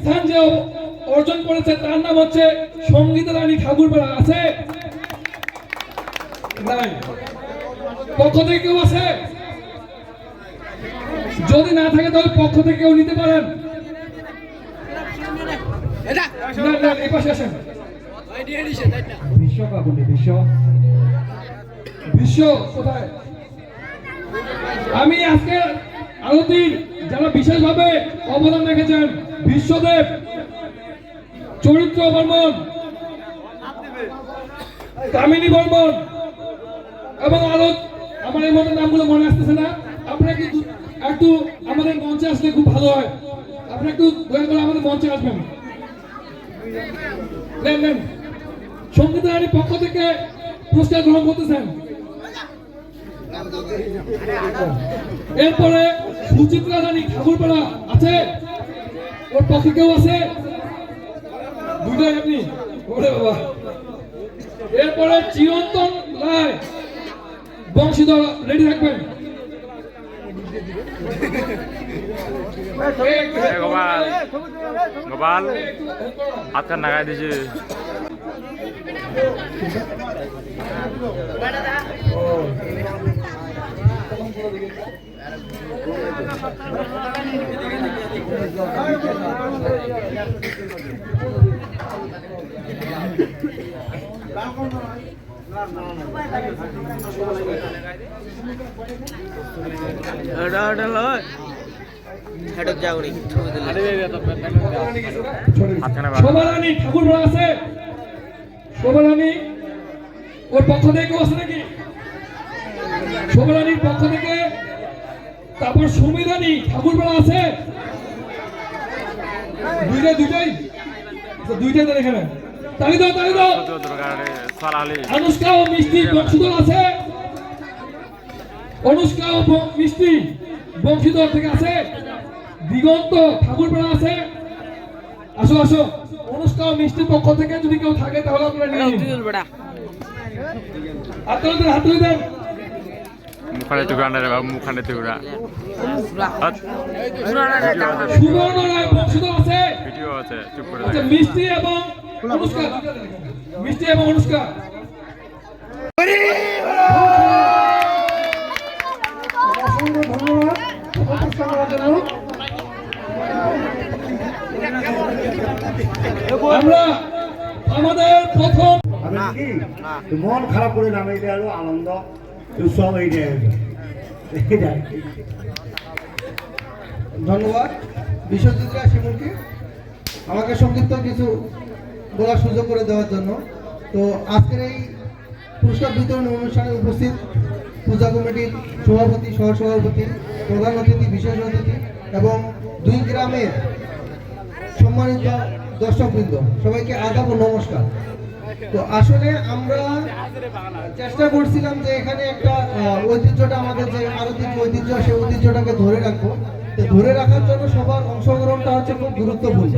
স্থান যে অর্জন করেছে তার নাম হচ্ছে সংগীত রানী ঠাকুরপাড়া। আছে? নাই। পক্ষ থেকে কেউ আছে? যদি না থাকে তাহলে পক্ষ থেকে কেউ নিতে পারেন। বিশ্ব। বিশ্ব কোথায়? আমি আজকে আরতির যারা বিশেষভাবে অবদান রেখেছেন বিশ্বদেব, চরিত্র বর্মন, কামিনী বর্মন এবং আরও আমার এই মতো নামগুলো মনে আসতেছে না। আপনারা কি একটু আমাদের মঞ্চে আসলে খুব ভালো হয়। আপনি একটু দয়া করে আমাদের মঞ্চে আসবেন। নেন নেন। সংগীত রানীর পক্ষ থেকে পুরস্কার গ্রহণ করতেছেন। এরপরে সুচিত্রা রানী ঠাকুরপাড়া আছে? ওর পক্ষে কেউ আছে? দুটাই আপনি? ওরে বাবা। এরপরে চিরন্তন রায়। বংশীধর রেডি থাকবেন? গোপাল। নাগাই দিছি দিলে হাত কানে শোভা রানী আছে শোভা রানী ওর পক্ষ থেকে কেউ আছে নাকি? শোভা রানীর পক্ষ থেকে তারপর সুমিরানী ঠাকুরপাড়া আছে। দুইটাই দুইটাই। আচ্ছা, দুইটাই তার এখানে। তালি দাও তালি দাও। অনুষ্কা ও মিষ্টি বংশীধর আছে। অনুষ্কা ও মিষ্টি বংশীধর থেকে আছে। দিগন্ত ঠাকুরপাড়া আছে। আসো আসো। অনুষ্কা ও মিষ্টির পক্ষ থেকে যদি কেউ থাকে তাহলে আপনারা নিয়ে নিন। বেটা হাত দেন। মুখানে টুকুরা না রে বাবু মুখানে আছে। ভিডিও আছে চুপ করে আচ্ছা মিষ্টি এবং অনুষ্কা। মিষ্টি এবং অনুষ্কা। আমরা আমাদের প্রথম মন খারাপ করে নামে হলো আনন্দ। ধন্যবাদ। বিশ্বজিৎরা শিমুলকে আমাকে সংক্ষিপ্ত কিছু বলার সুযোগ করে দেওয়ার জন্য। তো আজকের এই পুরস্কার বিতরণ অনুষ্ঠানে উপস্থিত পূজা কমিটির সভাপতি, সহসভাপতি, প্রধান অতিথি, বিশেষ অতিথি এবং দুই গ্রামের সম্মানিত দর্শকবৃন্দ, সবাইকে আদাব নমস্কার। তো আসলে আমরা চেষ্টা করছিলাম যে এখানে একটা ঐতিহ্যটা আমাদের যে আরতির যে ঐতিহ্য, সেই ঐতিহ্যটাকে ধরে রাখব। ধরে রাখার জন্য সবার অংশগ্রহণটা হচ্ছে খুব গুরুত্বপূর্ণ।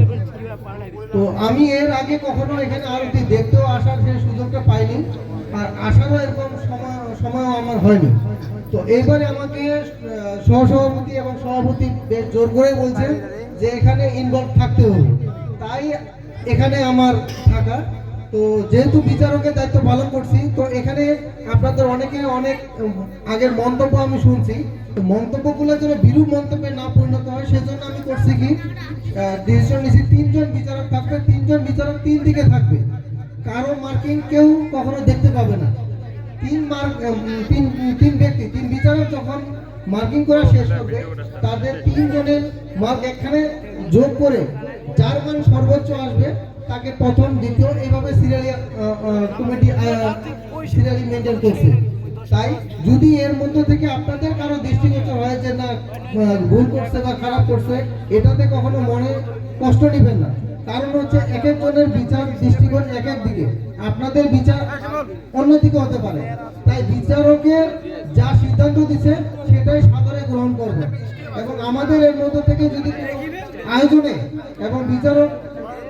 তো আমি এর আগে কখনো এখানে আরতি দেখতেও আসার সেই সুযোগটা পাইনি, আর আসারও এরকম সময় আমার হয়নি। তো এইবারে আমাকে সহসভাপতি এবং সভাপতি বেশ জোর করে বলছে যে এখানে ইনভলভ থাকতে হবে। তাই এখানে আমার থাকা তো যেহেতু বিচারকের দায়িত্ব পালন করছি, তো এখানে আপনাদের অনেকে অনেক আগের মন্তব্য আমি শুনছি। মন্তব্যগুলো যেন বিরূপ মন্তব্যে না পরিণত হয়, সেজন্য আমি করছি কি ডিসিশন নিয়েছি, তিনজন বিচারক থাকবে, তিনজন বিচারক তিন দিকে থাকবে। কারও মার্কিং কেউ কখনো দেখতে পাবে না। তিন মার্ক তিন তিন ব্যক্তি, তিন বিচারক যখন মার্কিং করা শেষ করবে, তাদের তিনজনের মার্ক এখানে যোগ করে যার মান সর্বোচ্চ আসবে তাকে প্রথম, দ্বিতীয় এইভাবে সিরিয়ালি কমিটি সিরিয়ালি মেনটেন করছে। তাই যদি এর মধ্যে থেকে আপনাদের কারও দৃষ্টিগোচর হয় যে না ভুল করছে বা খারাপ করছে, এটাতে কখনো মনে কষ্ট নেবেন না। কারণ হচ্ছে এক একজনের বিচার দৃষ্টিকোণ এক এক দিকে। আপনাদের বিচার অন্যদিকে হতে পারে। তাই বিচারকের যা সিদ্ধান্ত দিচ্ছে সেটাই সাদরে গ্রহণ করবেন এবং আমাদের এর মধ্যে থেকে যদি আয়োজনে এবং বিচারক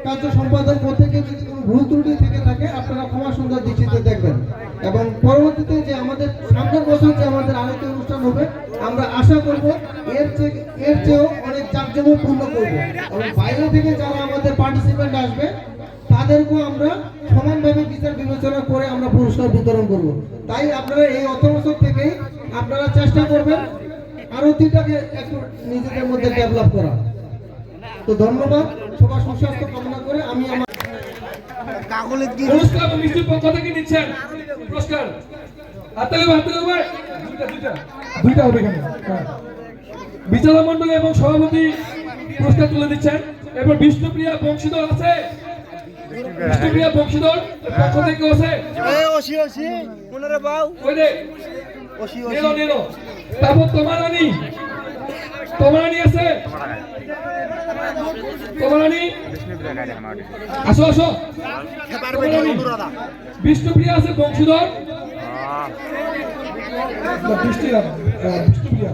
কার্য সম্পাদন করতে গিয়ে যদি কোনো ভুল ত্রুটি থেকে থাকে, আপনারা ক্ষমা সুন্দর দৃষ্টিতে দেখবেন। এবং পরবর্তীতে যে আমাদের সামনের বছর যে আমাদের আরতি অনুষ্ঠান হবে, আমরা আশা করব এর চেয়ে এর চেয়েও অনেক জাঁকজমকপূর্ণ করব। এবং বাইরে থেকে যারা আমাদের পার্টিসিপেন্ট আসবে, তাদেরকেও আমরা সমানভাবে বিচার বিবেচনা করে আমরা পুরস্কার বিতরণ করব। তাই আপনারা এই অর্থ বছর থেকেই আপনারা চেষ্টা করবেন আরতিটাকে একটু নিজেদের মধ্যে ডেভেলপ করা তো ধন্যবাদ। পুরস্কার এবং মিষ্টির পক্ষ থেকে নিচ্ছেন? পুরস্কার হাতে নেবে হাতে দুইটা দুইটা। দুইটা হবে এখানে। হ্যাঁ। বিচারক মন্ডলী এবং সভাপতি পুরস্কার তুলে দিচ্ছেন। এরপর বিষ্ণুপ্রিয়া বংশীধর আছে। বিষ্ণুপ্রিয়া বংশীধর পক্ষ থেকে আছে। OC OC. মনে বাউ। ওই যে। ওসি নিলো নিলো তারপর তোমার রানী। তোমার রানী আছে। বিষ্ণুপ্রিয়া আছে বংশীধর। হ্যাঁ, বিষ্ণুপ্রিয়া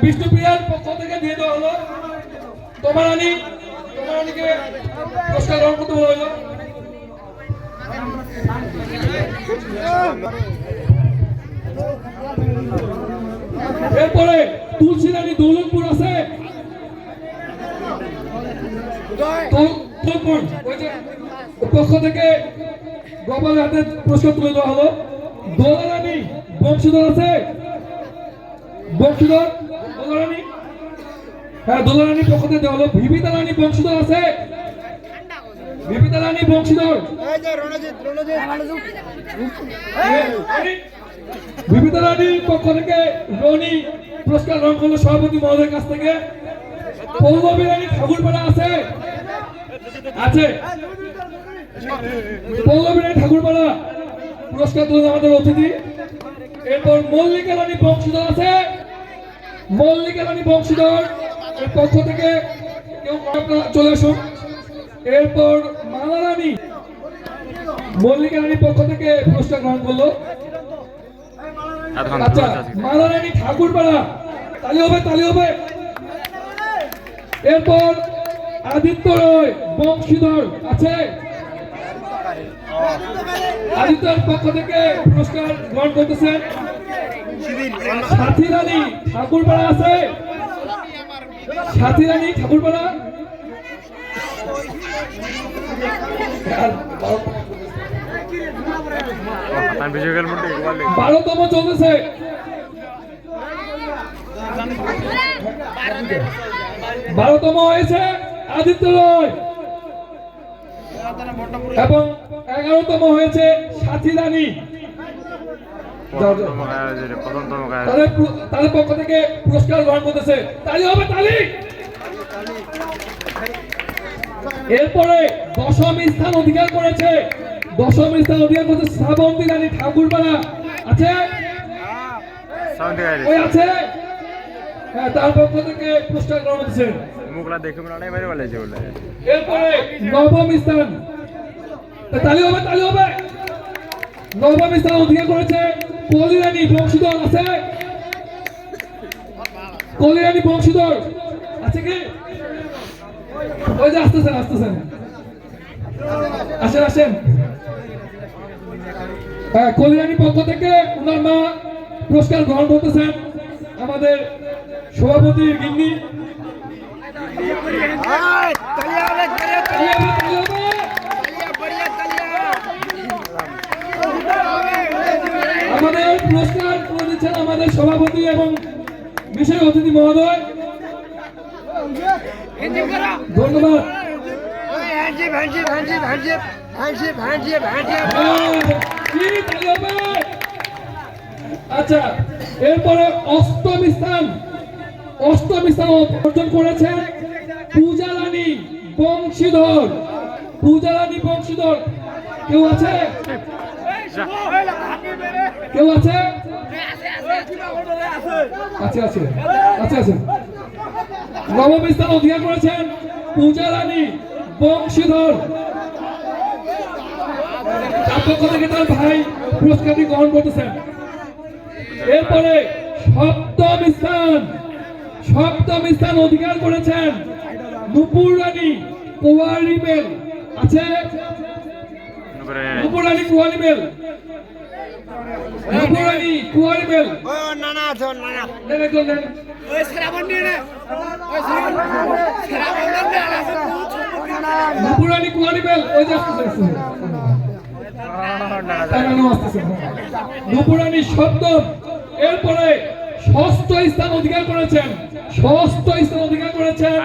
বিষ্ণুপ্রিয়ার পক্ষ থেকে দিয়ে দেওয়া হলো। হলো। এরপরে তুলসী রানী দৌলতপুর আছে দৌ- দৌলতপুর ওই যে ওর পক্ষ থেকে গোপালের হাতে পুরস্কার তুলে দেওয়া হলো। দোলা রানী বংশীধর আছে? বংশীধর? দোলা হ্যাঁ পক্ষ থেকে দেওয়া হলো। ভিবিতা রানী বংশীধর আছে? ভিবিতা রানী বংশীধর? বিবিতা রানীর পক্ষ থেকে রনি পুরস্কার করল সভাপতি মহোদয়ের কাছ থেকে। রানী ঠাকুরপাড়া আছে? আছে? রানী ঠাকুরপাড়া। পুরস্কার তুলে আমাদের অতিথি। এরপর মল্লিকা রানী বংশীধর আছে। মল্লিকা রানী বংশীধর এর পক্ষ থেকে কেউ চলে আসুন। এরপর মালা রানী মল্লিকা রানীর পক্ষ থেকে পুরস্কার গ্রহণ করল। আচ্ছা ধরে আছে। মালারানী ঠাকুরপাড়া। তালি হবে তালি হবে। এরপর আদিত্য রয়, বংশীধর, আছে? আদিত্যর পক্ষ থেকে পুরস্কার গ্রহণ করতেছেন সাথী রানী ঠাকুরপাড়া আছে? সাথী রানী ঠাকুরপাড়া? বারোতম চলতেছে। বারোতম হয়েছে আদিত্য রয় এবং এগারোতম হয়েছে সাথী রানী তাদের পক্ষ থেকে পুরস্কার গ্রহণ করতেছে। তালি হবে তালি! এরপরে দশম স্থান অধিকার করেছে। দশম স্থান অধিকার করেছে শ্রাবন্তী রানী ঠাকুরপাড়া। আছে? ওই আছে? তার পক্ষ থেকে পুরস্কার গ্রহণ করছে মুখলা দেখে মনে হয় বাইরে বলেছে বলে। এরপরে নবম স্থান। তালি হবে তালি হবে। নবম স্থান অধিকার করেছে কলিরানী বংশীধর আছে? কলিরানী বংশীধর আছে কি? ওই যে আসতেছেন আসতেছেন আসেন আসেন। হ্যাঁ পক্ষ থেকে ওনার মা পুরস্কার গ্রহণ করতেছেন আমাদের সভাপতি গিন্নি। আমাদের পুরস্কার করে দিচ্ছেন আমাদের সভাপতি এবং বিশেষ অতিথি মহোদয়। ধন্যবাদ। আচ্ছা এরপরে অষ্টম স্থান। অষ্টম স্থান অর্জন করেছেন পূজা রানী বংশীধর। পূজা রানী বংশীধর। কেউ আছে? কেউ আছে? আছে আছে। আছে আছে। করেছেন পূজা রানী বংশীধর। তার তার ভাই পুরস্কারটি গ্রহণ করতেছেন। এরপরে সপ্তম স্থান সপ্তম স্থান অধিকার করেছেন নুপুর রানী কুয়ারি বেল। আছে? নুপুর রানী কুয়ারি বেল। নুপুর রানী কুয়ারি বেল। নুপুর কুয়ারি ওই যে আসতেছে। নুপুরানি শব্দ এরপরে ষষ্ঠ স্থান অধিকার করেছেন। ষষ্ঠ স্থান অধিকার করেছেন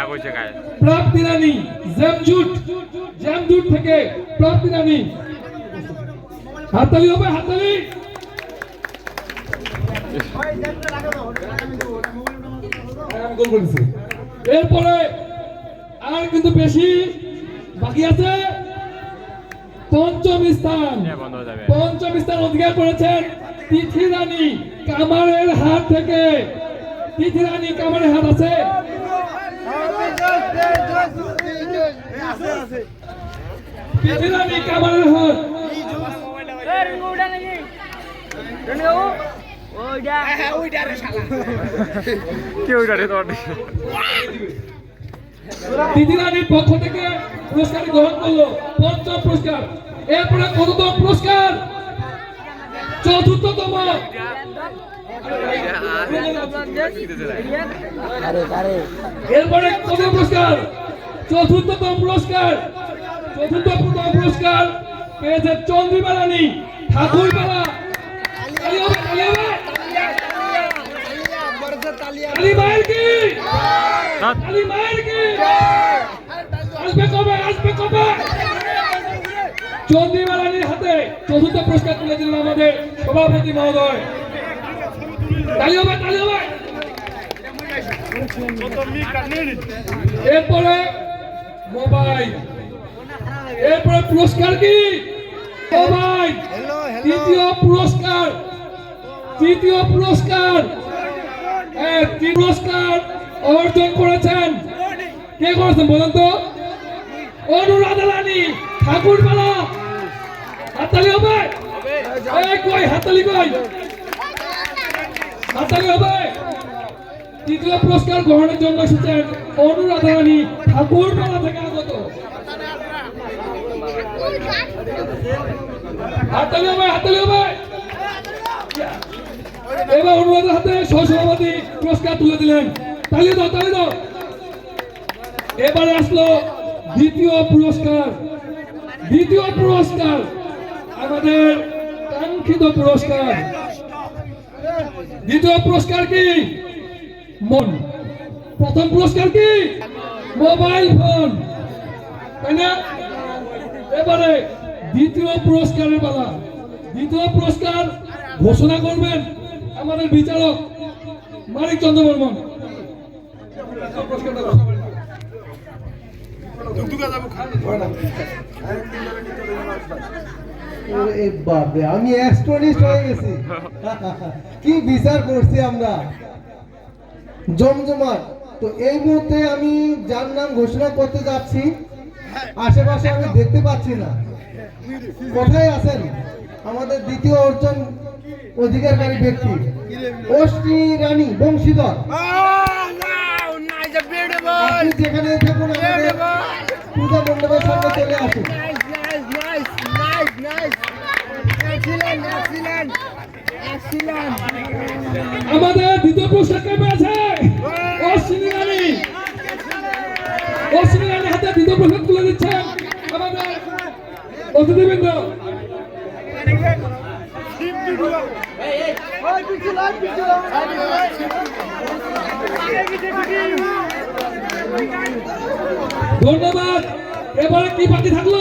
প্রাপ্তি রানী জ্যামজুট জ্যামজুট থেকে প্রাপ্তি রানী। হাততালি হবে হাততালি। এরপরে আর কিন্তু বেশি বাকি আছে। পঞ্চম স্থান। হ্যাঁ, পঞ্চম স্থান অধিকার করেছেন তিথি রানী কামারের হাত থেকে। তিথি রানী কামারের হাত আছে? তিথি রানী কামারের হাত। পক্ষ থেকে পুরস্কার গ্রহণ করল। পঞ্চম পুরস্কার। এরপরে কততম পুরস্কার চতুর্থতম। এরপরে কত পুরস্কার চতুর্থতম পুরস্কার চতুর্থতম পুরস্কার পেয়েছে চন্দ্রিমা রানী ঠাকুরপাড়া চন্দ্রিমা চতুর্থ পুরস্কার তুলে দিলেন আমাদের সভাপতি মহোদয়। এরপরে মোবাইল। এরপরে পুরস্কার কি? মোবাইল। তৃতীয় পুরস্কার। তৃতীয় পুরস্কার। হ্যাঁ, পুরস্কার অর্জন করেছেন। কে করেছেন বলেন তো? অনুরাধা রানী হাততালি হবে। এই কই, হাততালি কই? হাততালি হবে। তৃতীয় পুরস্কার গ্রহণের জন্য এসেছেন অনুরাধা রানী ঠাকুরপাড়া থেকে আগত। হাততালি হবে হাততালি হবে। এবার অনুরাধার হাতে সহসভাপতি পুরস্কার তুলে দিলেন। তালি দাও তালি দাও। এবারে আসলো দ্বিতীয় পুরস্কার। দ্বিতীয় পুরস্কার। আমাদের কাঙ্ক্ষিত পুরস্কার। দ্বিতীয় পুরস্কার কি? মন। প্রথম পুরস্কার কি? Mobile phone. তাই না? এবারে দ্বিতীয় পুরস্কারের বেলা দ্বিতীয় পুরস্কার ঘোষণা করবেন আমাদের বিচারক মানিক চন্দ্র বর্মন পুরস্কারটা বাপরে আমি অ্যাস্ট্রনিস্ট হয়ে গেছি। কি বিচার করছি আমরা? জমজমাট। তো এই মুহূর্তে আমি যার নাম ঘোষণা করতে যাচ্ছি আশেপাশে আমি দেখতে পাচ্ছি না। কোথায় আছেন? আমাদের দ্বিতীয় অর্জন অধিকারকারী ব্যক্তি অষ্টি রানী বংশীধর। যেখানে থাকুন পূজা মণ্ডপের সামনে চলে আসুন। আমাদের দ্বিতীয় পুরস্কার কে পেয়েছে অশ্বিনী রানী। অশ্বিনী রানীর হাতে দ্বিতীয় পুরস্কার তুলে দিচ্ছেন আমাদের অতিথিবৃন্দ। ধন্যবাদ। এবারে কি বাকি থাকল?